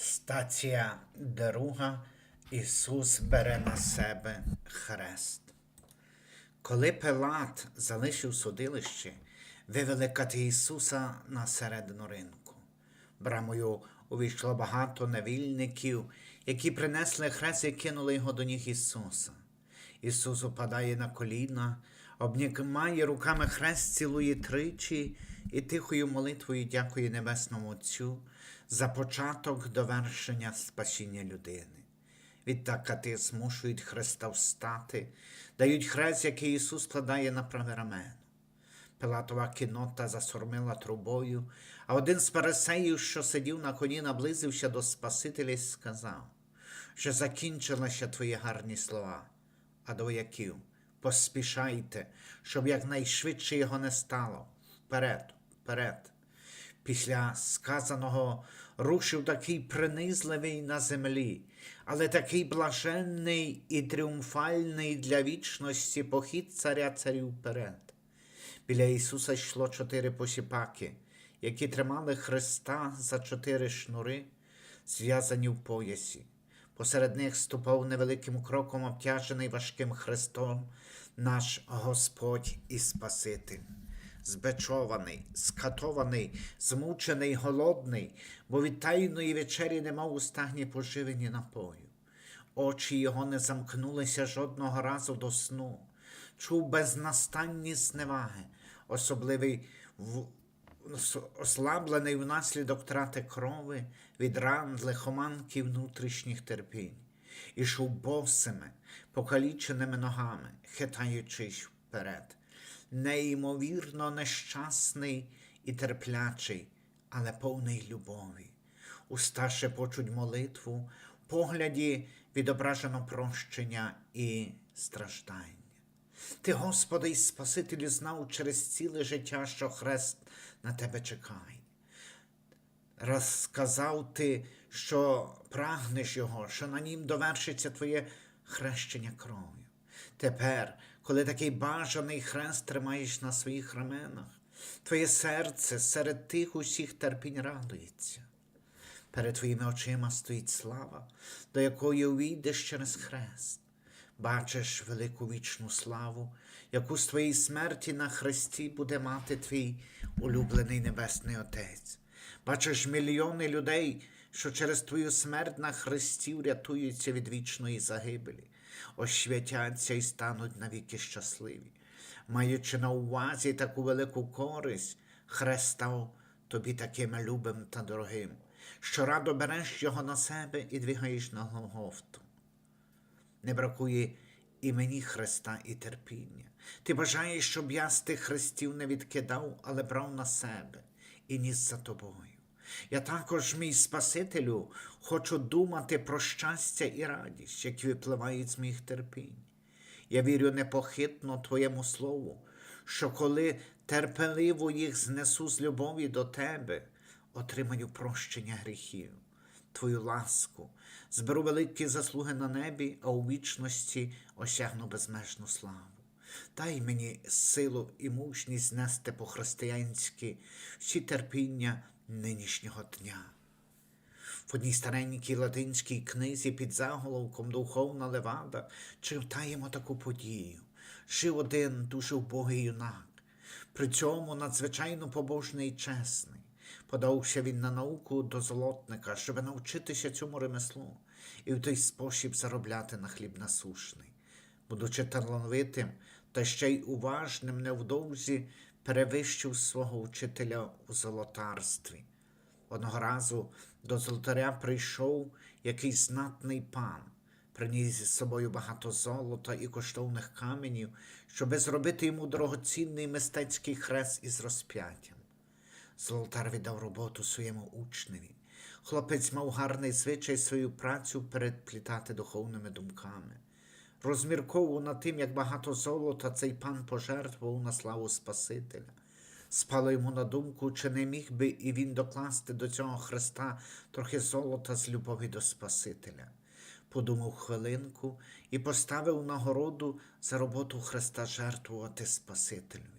Стація друга Ісус бере на себе хрест. Коли Пилат залишив судилище, вивели кати Ісуса на середину ринку. Брамою увійшло багато невільників, які принесли хрест і кинули його до ніг Ісуса. Ісус упадає на коліна, обнімає руками хрест, цілує тричі і тихою молитвою дякує Небесному Отцю за початок довершення спасіння людини. Відтак змушують Христа встати, дають хрест, який Ісус складає на праве рамено. Пилатова кінота засормила трубою, а один з парисеїв, що сидів на коні, наблизився до Спасителя і сказав, що закінчилися твої гарні слова, а до вояків поспішайте, щоб якнайшвидше його не стало. Вперед, вперед. Після сказаного рушив такий принизливий на землі, але такий блаженний і тріумфальний для вічності похід царя царів вперед. Біля Ісуса йшло чотири посіпаки, які тримали Христа за чотири шнури, зв'язані в поясі. Посеред них ступав невеликим кроком обтяжений важким хрестом наш Господь і Спаситель. Збечований, скатований, змучений, голодний, бо від тайної вечері не мав у стагні поживи ні напою. Очі його не замкнулися жодного разу до сну, чув безнастанні зневаги, особливий в... ослаблений внаслідок трати крови від ран, лихоманки внутрішніх терпінь, ішов босими, покаліченими ногами, хитаючись вперед, неймовірно нещасний і терплячий, але повний любові. Уста шепочуть молитву, в погляді відображено прощення і страждання. Ти, Господи і Спасителю, знав через ціле життя, що хрест на тебе чекає. Розказав ти, що прагнеш його, що на нім довершиться твоє хрещення кров'ю. Тепер, коли такий бажаний хрест тримаєш на своїх раменах, твоє серце серед тих усіх терпінь радується. Перед твоїми очима стоїть слава, до якої увійдеш через хрест. Бачиш велику вічну славу, яку з твоєї смерті на хресті буде мати твій улюблений Небесний Отець. Бачиш мільйони людей, що через твою смерть на хресті врятуються від вічної загибелі, освятяться і стануть навіки щасливі. Маючи на увазі таку велику користь, хрест став тобі таким любим та дорогим, що радо береш його на себе і двигаєш на Голгофту не бракує імені Христа і терпіння. Ти бажаєш, щоб я з тих хрестів не відкидав, але брав на себе і ніс за тобою. Я також, мій Спасителю, хочу думати про щастя і радість, які випливають з моїх терпінь. Я вірю непохитно Твоєму Слову, що коли терпеливо їх знесу з любові до Тебе, отримаю прощення гріхів. Твою ласку, зберу великі заслуги на небі, а у вічності осягну безмежну славу. Дай мені силу і мужність знести по-християнськи всі терпіння нинішнього дня. В одній старенькій латинській книзі під заголовком Духовна Левада читаємо таку подію. Жив один дуже вбогий юнак, при цьому надзвичайно побожний і чесний. Подався він на науку до золотника, щоб навчитися цьому ремеслу і в той спосіб заробляти на хліб насушний. Будучи талановитим та ще й уважним, невдовзі перевищив свого вчителя у золотарстві. Одного разу до золотаря прийшов якийсь знатний пан, приніс із собою багато золота і коштовних каменів, щоби зробити йому дорогоцінний мистецький хрест із розп'яттям. Золотар віддав роботу своєму учневі. Хлопець мав гарний звичай свою працю передплітати духовними думками. Розмірковував над тим, як багато золота цей пан пожертвував на славу Спасителя. Спало йому на думку, чи не міг би і він докласти до цього Христа трохи золота з любові до Спасителя. Подумав хвилинку і поставив нагороду за роботу Христа жертвувати Спасителеві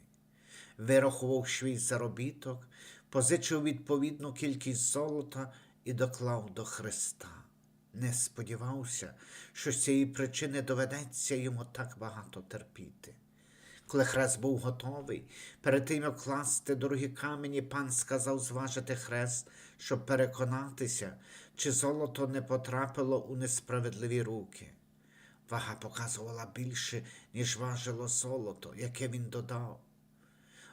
вирахував свій заробіток, позичив відповідну кількість золота і доклав до Христа. Не сподівався, що з цієї причини доведеться йому так багато терпіти. Коли хрест був готовий, перед тим як класти дорогі камені, пан сказав зважити хрест, щоб переконатися, чи золото не потрапило у несправедливі руки. Вага показувала більше, ніж важило золото, яке він додав.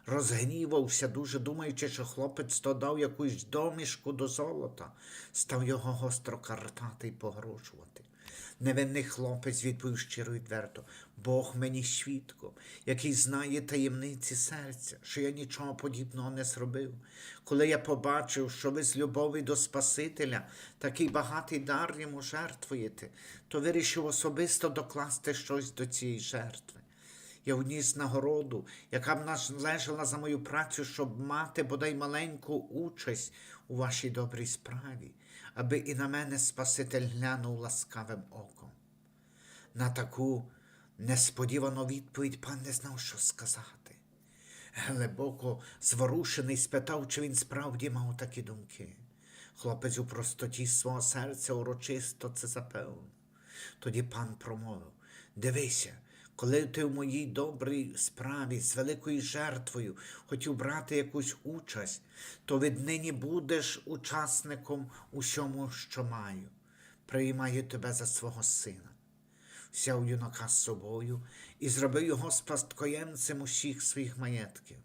Розгнівався дуже, думаючи, що хлопець додав якусь домішку до золота, став його гостро картати й погрожувати. Невинний хлопець відповів щиро відверто, Бог мені свідком, який знає таємниці серця, що я нічого подібного не зробив. Коли я побачив, що ви з любові до Спасителя такий багатий дар йому жертвуєте, то вирішив особисто докласти щось до цієї жертви. Я вніс нагороду, яка б належала за мою працю, щоб мати бодай маленьку участь у вашій добрій справі, аби і на мене Спаситель глянув ласкавим оком. На таку несподівану відповідь пан не знав, що сказати. Глибоко зворушений спитав, чи він справді мав такі думки. Хлопець у простоті свого серця урочисто це запевнив. Тоді пан промовив Дивися, коли ти в моїй добрій справі з великою жертвою хотів брати якусь участь, то віднині будеш учасником усьому, що маю. Приймаю тебе за свого сина. Взяв юнака з собою і зробив його спадкоємцем усіх своїх маєтків.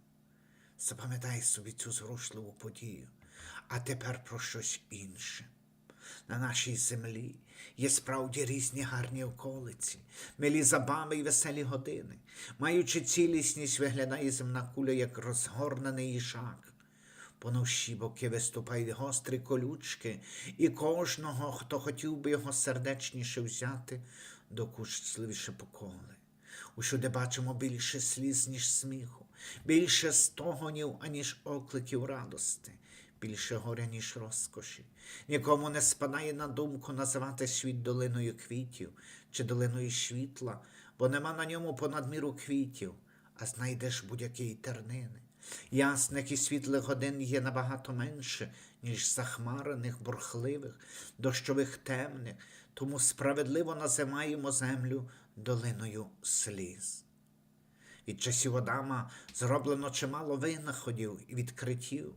Запам'ятай собі цю зворушливу подію, а тепер про щось інше. На нашій землі є справді різні гарні околиці, милі забави й веселі години. Маючи цілісність, виглядає земна куля, як розгорнений їжак. По ноші боки виступають гострі колючки, і кожного, хто хотів би його сердечніше взяти, докучливіше поколи. Усюди бачимо більше сліз, ніж сміху, більше стогонів, аніж окликів радости, більше горя, ніж розкоші. Нікому не спадає на думку називати світ долиною квітів чи долиною світла, бо нема на ньому понадміру квітів, а знайдеш будь-які тернини. Ясних і світлих годин є набагато менше, ніж захмарених, бурхливих, дощових темних, тому справедливо називаємо землю долиною сліз. Від часів Адама зроблено чимало винаходів і відкриттів,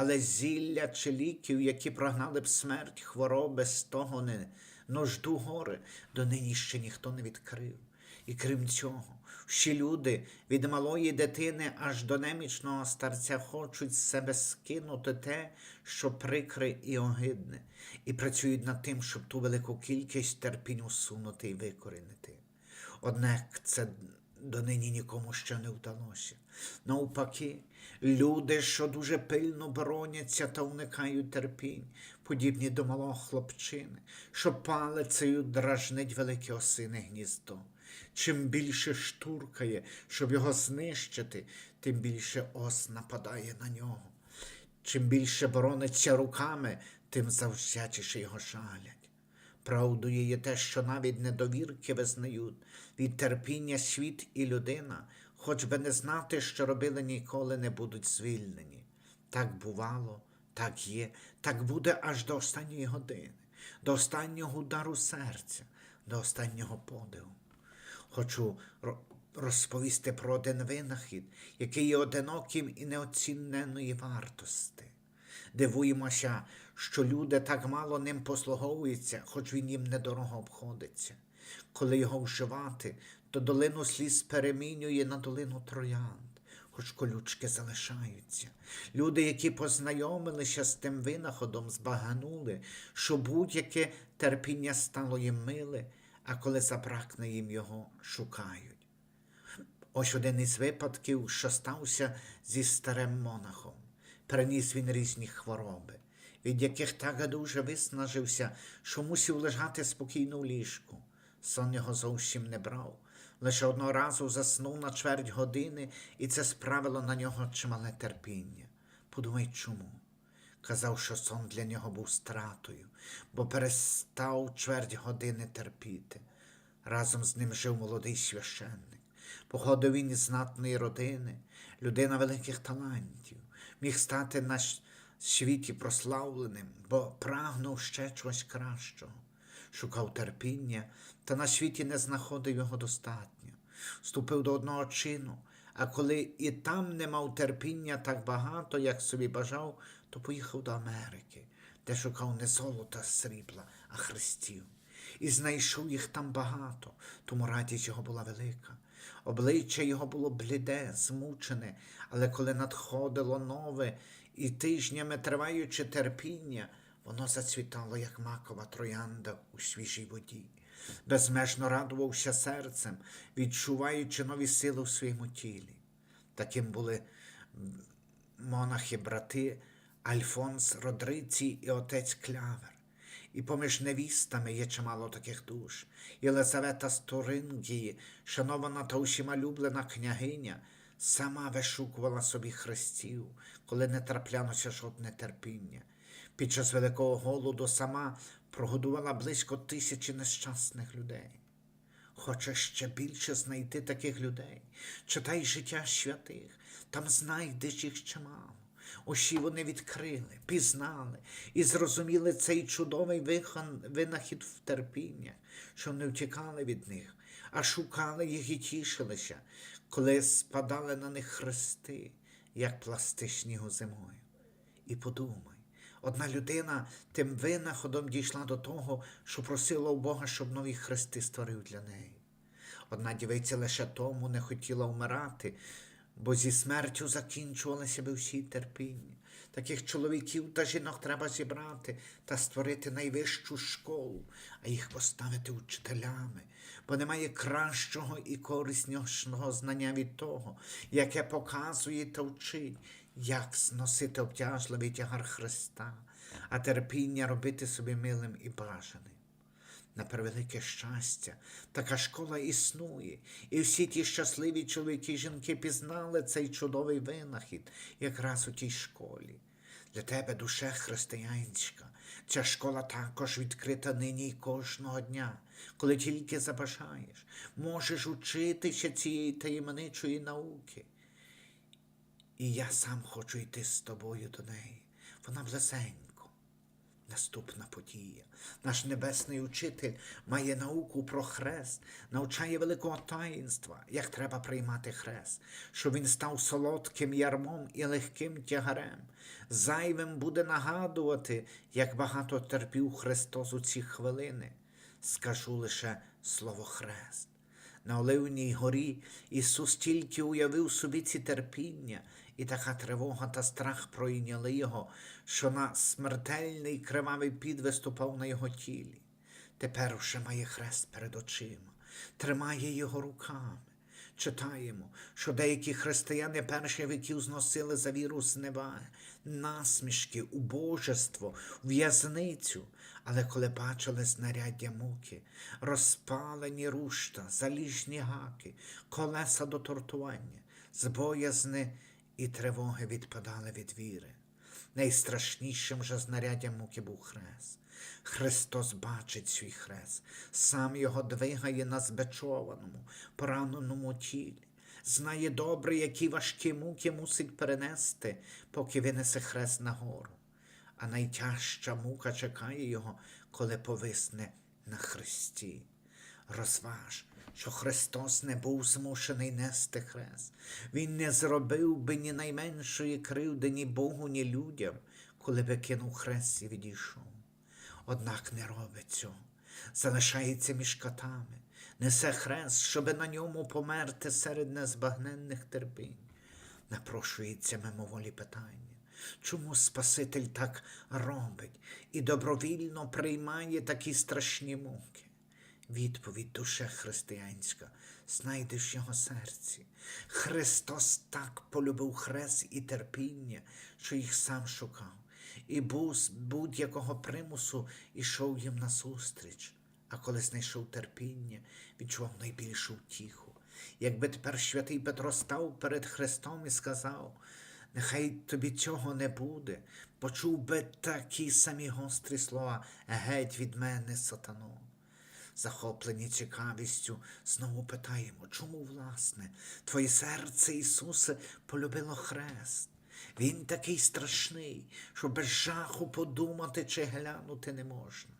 але зілля чи ліків, які прогнали б смерть, хвороби, стогони, нужду гори, донині ще ніхто не відкрив. І крім цього, всі люди від малої дитини аж до немічного старця хочуть з себе скинути те, що прикре і огидне, і працюють над тим, щоб ту велику кількість терпінь усунути і викорінити. Однак це донині нікому ще не вдалося. Навпаки, люди, що дуже пильно бороняться та уникають терпінь, подібні до малого хлопчини, що палицею дражнить велике осине гніздо. Чим більше штуркає, щоб його знищити, тим більше ос нападає на нього. Чим більше борониться руками, тим завзятіше його жалять. Правдою є те, що навіть недовірки визнають від терпіння світ і людина, хоч би не знати, що робили ніколи не будуть звільнені. Так бувало, так є, так буде аж до останньої години, до останнього удару серця, до останнього подиву. Хочу розповісти про один винахід, який є одиноким і неоціненої вартості. Дивуємося, що люди так мало ним послуговуються, хоч він їм недорого обходиться. Коли його вживати, то долину сліз перемінює на долину троянд, хоч колючки залишаються. Люди, які познайомилися з тим винаходом, збаганули, що будь-яке терпіння стало їм миле, а коли забракне їм його, шукають. Ось один із випадків, що стався зі старим монахом. Переніс він різні хвороби, від яких так дуже виснажився, що мусив лежати спокійно в ліжку. Сон його зовсім не брав. Лише одного разу заснув на чверть години, і це справило на нього чимале терпіння. Подумай, чому? Казав, що сон для нього був стратою, бо перестав чверть години терпіти. Разом з ним жив молодий священник. Походив він із знатної родини, людина великих талантів, міг стати наш світі прославленим, бо прагнув ще чогось кращого, шукав терпіння, та на світі не знаходив його достатньо. Вступив до одного чину, а коли і там не мав терпіння так багато, як собі бажав, то поїхав до Америки, де шукав не золота срібла, а хрестів. І знайшов їх там багато, тому радість його була велика. Обличчя його було бліде, змучене, але коли надходило нове і тижнями триваючи терпіння, воно зацвітало, як макова троянда у свіжій воді. Безмежно радувався серцем, відчуваючи нові сили в своєму тілі. Таким були монахи-брати Альфонс Родриці і отець Клявер. І поміж невістами є чимало таких душ. Єлизавета з Турингії, шанована та усіма люблена княгиня, сама вишукувала собі хрестів, коли не траплялося жодне терпіння. Під час Великого голоду сама прогодувала близько тисячі нещасних людей. Хочеш ще більше знайти таких людей. Читай життя святих, там знайдеш їх чимало. Усі вони відкрили, пізнали і зрозуміли цей чудовий вихон, винахід в терпіння, що не втікали від них, а шукали їх і тішилися, коли спадали на них хрести, як пласти снігу зимою. І подумай, одна людина тим винаходом дійшла до того, що просила у Бога, щоб нові хрести створив для неї. Одна дівиця лише тому не хотіла вмирати, бо зі смертю закінчувалися би всі терпіння. Таких чоловіків та жінок треба зібрати та створити найвищу школу, а їх поставити учителями, бо немає кращого і кориснішого знання від того, яке показує та вчить, як зносити обтяжливий тягар Христа, а терпіння робити собі милим і бажаним. На превелике щастя, така школа існує, і всі ті щасливі чоловіки і жінки пізнали цей чудовий винахід якраз у тій школі. Для тебе, душе християнська, ця школа також відкрита нині й кожного дня, коли тільки забажаєш, можеш учитися цієї таємничої науки. І я сам хочу йти з тобою до неї. Вона близенько. Наступна подія. Наш небесний учитель має науку про хрест, навчає великого таїнства, як треба приймати хрест, щоб він став солодким ярмом і легким тягарем. Зайвим буде нагадувати, як багато терпів Христос у ці хвилини. Скажу лише слово хрест. На Оливній горі Ісус тільки уявив собі ці терпіння, і така тривога та страх пройняли його, що на смертельний кривавий під виступав на його тілі. Тепер уже має хрест перед очима, тримає його руками. Читаємо, що деякі християни перших віків зносили за віру зневаги, насмішки, убожество, в'язницю, але коли бачили знаряддя муки, розпалені рушта, заліжні гаки, колеса до тортування, з боязни і тривоги відпадали від віри. Найстрашнішим же знаряддям муки був хрест. Христос бачить свій хрест, сам його двигає на збечованому, пораненому тілі, знає добре, які важкі муки мусить перенести, поки винесе хрест нагору. А найтяжча мука чекає його, коли повисне на хресті. Розваж, що Христос не був змушений нести хрест. Він не зробив би ні найменшої кривди ні Богу, ні людям, коли би кинув хрест і відійшов. Однак не робить цього, залишається між катами, несе хрест, щоби на ньому померти серед незбагненних терпінь. Напрошується мимоволі питання. Чому Спаситель так робить і добровільно приймає такі страшні муки? Відповідь душе християнська знайдеш його серці. Христос так полюбив хрест і терпіння, що їх сам шукав, і був з будь-якого примусу ішов їм насустріч. А коли знайшов терпіння, відчував найбільшу втіху. Якби тепер святий Петро став перед Христом і сказав, нехай тобі цього не буде, почув би такі самі гострі слова геть від мене, сатано. Захоплені цікавістю, знову питаємо, чому, власне, твоє серце, Ісусе, полюбило хрест? Він такий страшний, що без жаху подумати чи глянути не можна.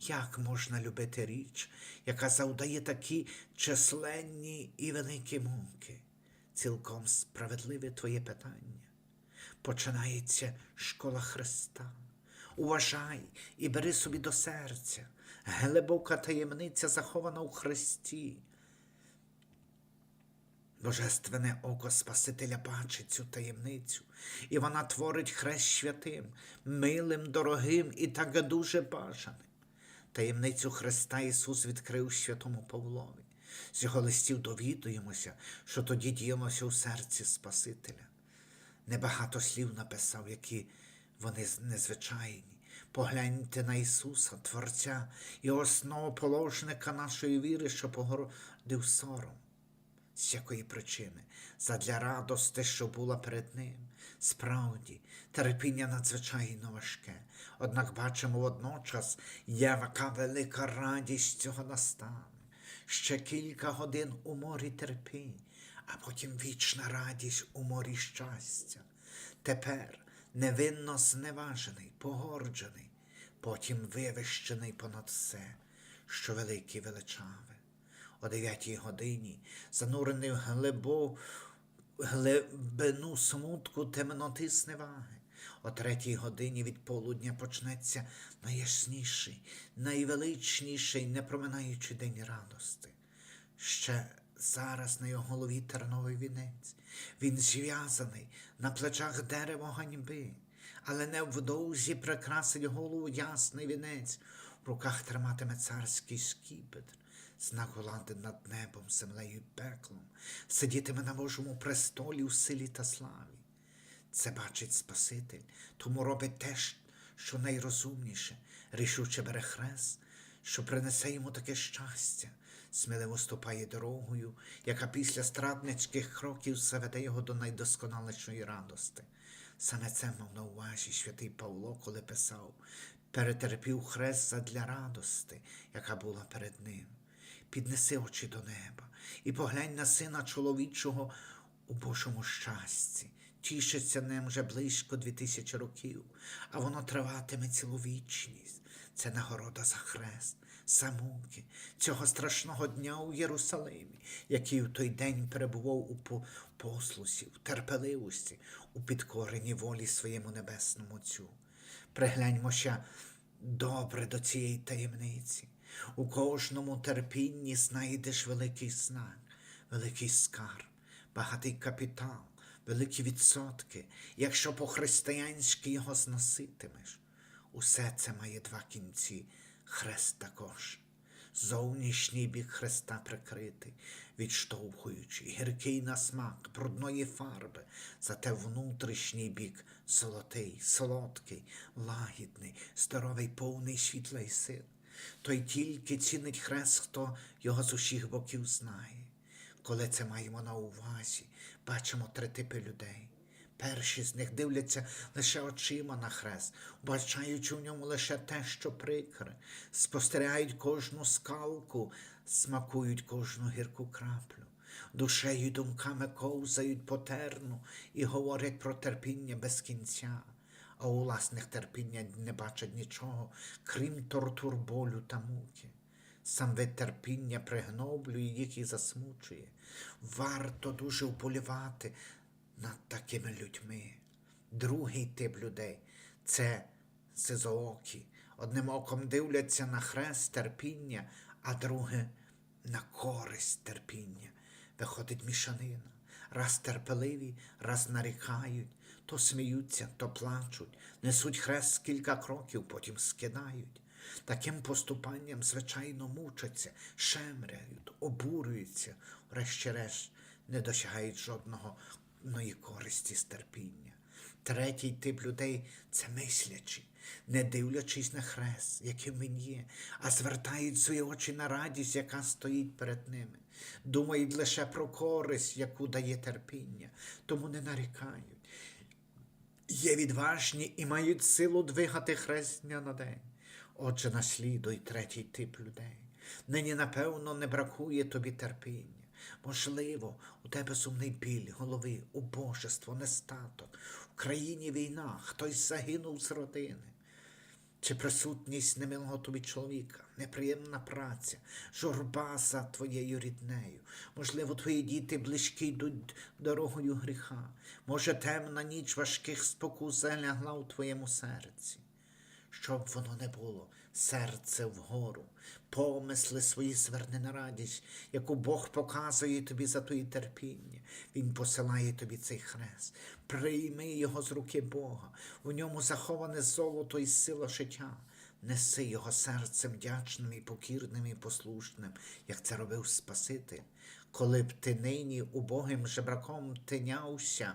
Як можна любити річ, яка завдає такі численні і великі муки? Цілком справедливе твоє питання. Починається школа Христа. Уважай і бери собі до серця. Глибока таємниця захована у Христі. Божественне око Спасителя бачить цю таємницю, і вона творить хрест святим, милим, дорогим і так дуже бажаним. Таємницю Христа Ісус відкрив святому Павлові. З його листів довідуємося, що тоді діялося у серці Спасителя. Небагато слів написав, які вони незвичайні. Погляньте на Ісуса, Творця і основоположника нашої віри, що погородив сором. З якої причини? Задля радости, що була перед ним. Справді, терпіння надзвичайно важке. Однак бачимо водночас, яка велика радість цього настане. Ще кілька годин у морі терпінь, а потім вічна радість у морі щастя. Тепер невинно зневажений, погорджений, потім вивищений понад все, що велике і величаве о дев'ятій годині, занурений в глибу, глибину смутку темноти зневаги. О третій годині від полудня почнеться найясніший, найвеличніший, непроминаючий день радости. Ще зараз на його голові терновий вінець. Він зв'язаний на плечах дерево ганьби, але невдовзі прикрасить голову ясний вінець. В руках триматиме царський скіпетр знак влади над небом, землею і пеклом, сидітиме на Божому престолі у силі та славі. Це бачить Спаситель, тому робить те, що найрозумніше, рішуче бере хрест, що принесе йому таке щастя, сміливо ступає дорогою, яка після страдницьких кроків заведе його до найдосконалішої радости. Саме це мав на увазі святий Павло, коли писав, перетерпів хрест задля радости, яка була перед ним піднеси очі до неба і поглянь на сина чоловічого у Божому щасті. Тішиться ним вже близько дві тисячі років, а воно триватиме цілу вічність. Це нагорода за хрест, за цього страшного дня у Єрусалимі, який у той день перебував у послусі, в терпеливості, у підкоренні волі своєму небесному Отцю. Пригляньмося добре до цієї таємниці. У кожному терпінні знайдеш великий знак, великий скарб, багатий капітал, великі відсотки, якщо по-християнськи його зноситимеш. Усе це має два кінці, хрест також. Зовнішній бік хреста прикритий, відштовхуючи, гіркий на смак, брудної фарби, зате внутрішній бік золотий, солодкий, лагідний, здоровий, повний світла й сил. Той тільки цінить хрест, хто його з усіх боків знає. Коли це маємо на увазі, бачимо три типи людей. Перші з них дивляться лише очима на хрест, бачаючи в ньому лише те, що прикре, спостерігають кожну скалку, смакують кожну гірку краплю, душею думками ковзають по терну і говорять про терпіння без кінця а у власних терпіння не бачать нічого, крім тортур болю та муки. Сам вид терпіння пригноблює їх і засмучує. Варто дуже вболівати над такими людьми. Другий тип людей це сизоокі. Одним оком дивляться на хрест терпіння, а друге на користь терпіння. Виходить мішанина. Раз терпеливі, раз нарікають, то сміються, то плачуть, несуть хрест кілька кроків, потім скидають. Таким поступанням, звичайно, мучаться, шемряють, обурюються, врешті-решт не досягають жодного користі з терпіння. Третій тип людей це мислячі, не дивлячись на хрест, яким він є, а звертають свої очі на радість, яка стоїть перед ними. Думають лише про користь, яку дає терпіння, тому не нарікають. Є відважні і мають силу двигати хрест дня на день. Отже, наслідуй третій тип людей. Нині, напевно, не бракує тобі терпіння. Можливо, у тебе сумний біль голови, убожество, нестаток. В країні війна, хтось загинув з родини. Чи присутність немилого тобі чоловіка, неприємна праця, журба за твоєю ріднею. Можливо, твої діти близькі йдуть дорогою гріха. Може, темна ніч важких спокус залягла у твоєму серці. Щоб воно не було, серце вгору, помисли свої зверни на радість, яку Бог показує тобі за твої терпіння. Він посилає тобі цей хрест. Прийми його з руки Бога. У ньому заховане золото і сила життя. Неси його серцем вдячним і покірним і послушним, як це робив Спаситель. Коли б ти нині убогим жебраком тинявся,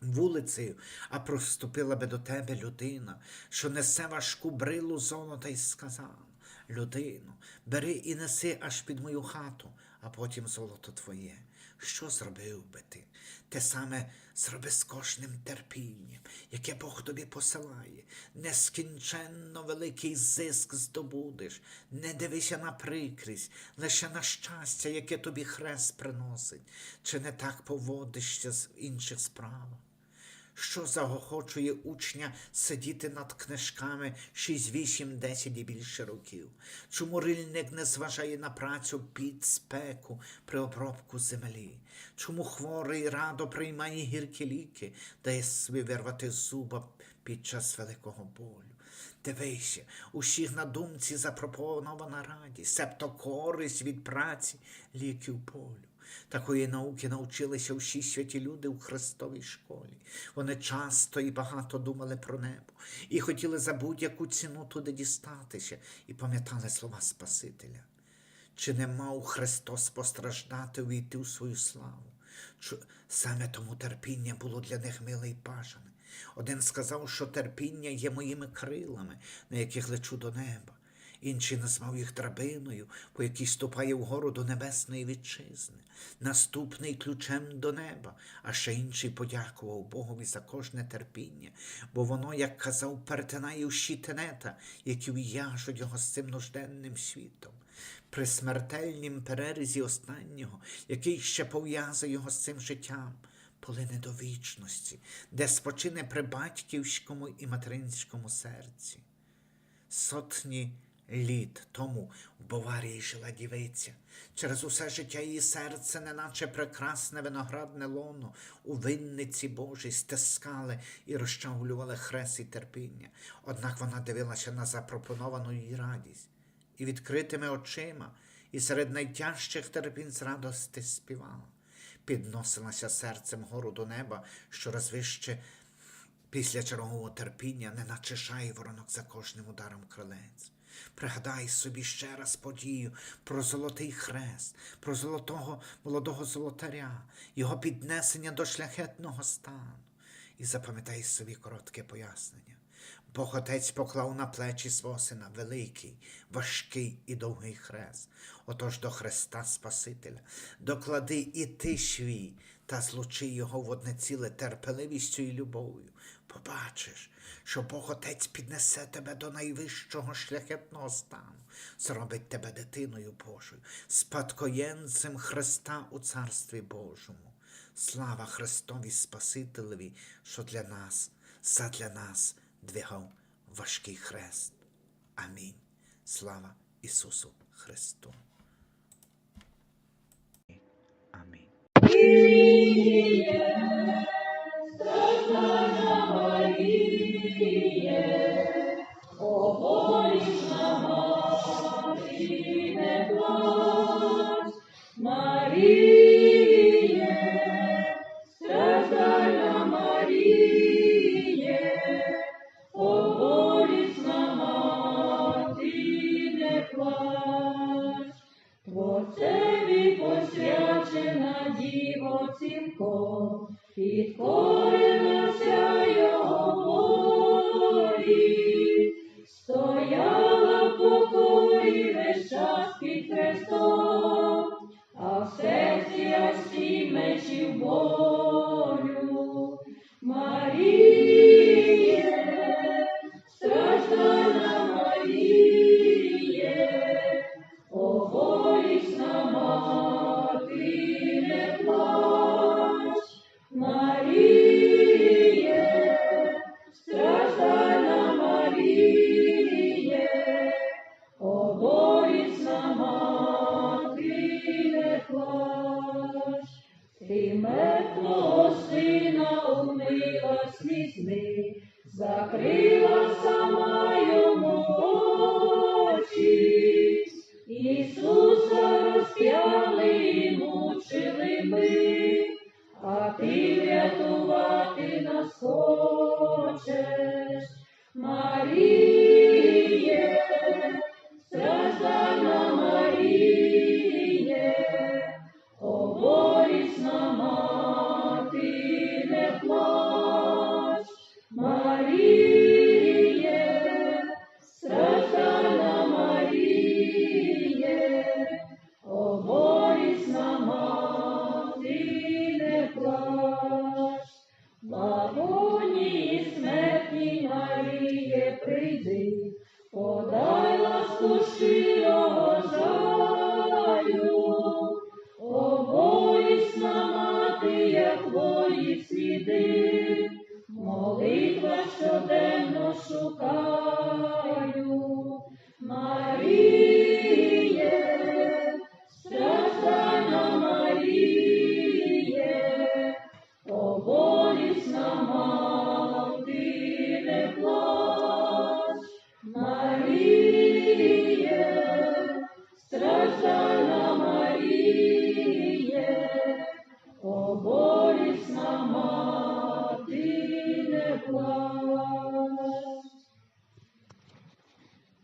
вулицею, а проступила би до тебе людина, що несе важку брилу золота й сказала, людину, бери і неси аж під мою хату, а потім золото твоє. Що зробив би ти? Те саме зроби з кожним терпінням, яке Бог тобі посилає. Нескінченно великий зиск здобудеш, не дивися на прикрість, лише на щастя, яке тобі хрест приносить, чи не так поводишся в інших справах що заохочує учня сидіти над книжками 6, 8, 10 і більше років? Чому рильник не зважає на працю під спеку при обробку землі? Чому хворий радо приймає гіркі ліки, дає собі вирвати зуба під час великого болю? Дивися, усіх на думці запропонована радість, себто користь від праці ліків полю. Такої науки навчилися всі святі люди у Христовій школі. Вони часто і багато думали про небо і хотіли за будь-яку ціну туди дістатися і пам'ятали слова Спасителя. Чи не мав Христос постраждати увійти у свою славу? Саме тому терпіння було для них миле й бажане. Один сказав, що терпіння є моїми крилами, на яких лечу до неба. Інший назвав їх драбиною, по якій ступає вгору до небесної вітчизни, наступний ключем до неба, а ще інший подякував Богові за кожне терпіння, бо воно, як казав, перетинає всі тенета, які в'яжуть його з цим нужденним світом. При смертельнім перерізі останнього, який ще пов'язує його з цим життям, полине до вічності, де спочине при батьківському і материнському серці. Сотні літ тому в Баварії жила дівиця. Через усе життя її серце, неначе прекрасне виноградне лоно, у винниці Божій стискали і розчавлювали хрест і терпіння. Однак вона дивилася на запропоновану їй радість і відкритими очима, і серед найтяжчих терпінь з радости співала. Підносилася серцем гору до неба, що розвище після чергового терпіння, неначе шайворонок за кожним ударом крилець. Пригадай собі ще раз подію про золотий хрест, про золотого молодого золотаря, його піднесення до шляхетного стану. І запам'ятай собі коротке пояснення. Бог Отець поклав на плечі свого сина великий, важкий і довгий хрест. Отож до Христа Спасителя доклади і ти свій та злучи його в одне ціле терпеливістю і любов'ю. Побачиш, що Бог Отець піднесе тебе до найвищого шляхетного стану, зробить тебе дитиною Божою, спадкоєнцем Христа у Царстві Божому. Слава Христові Спасителеві, що для нас, задля нас двигав важкий хрест. Амінь. Слава Ісусу Христу. Амінь. І смерті Маріє, прийди, подай ласку щирого жалю, обоїсна мати, як твої сліди, молитва щоденна.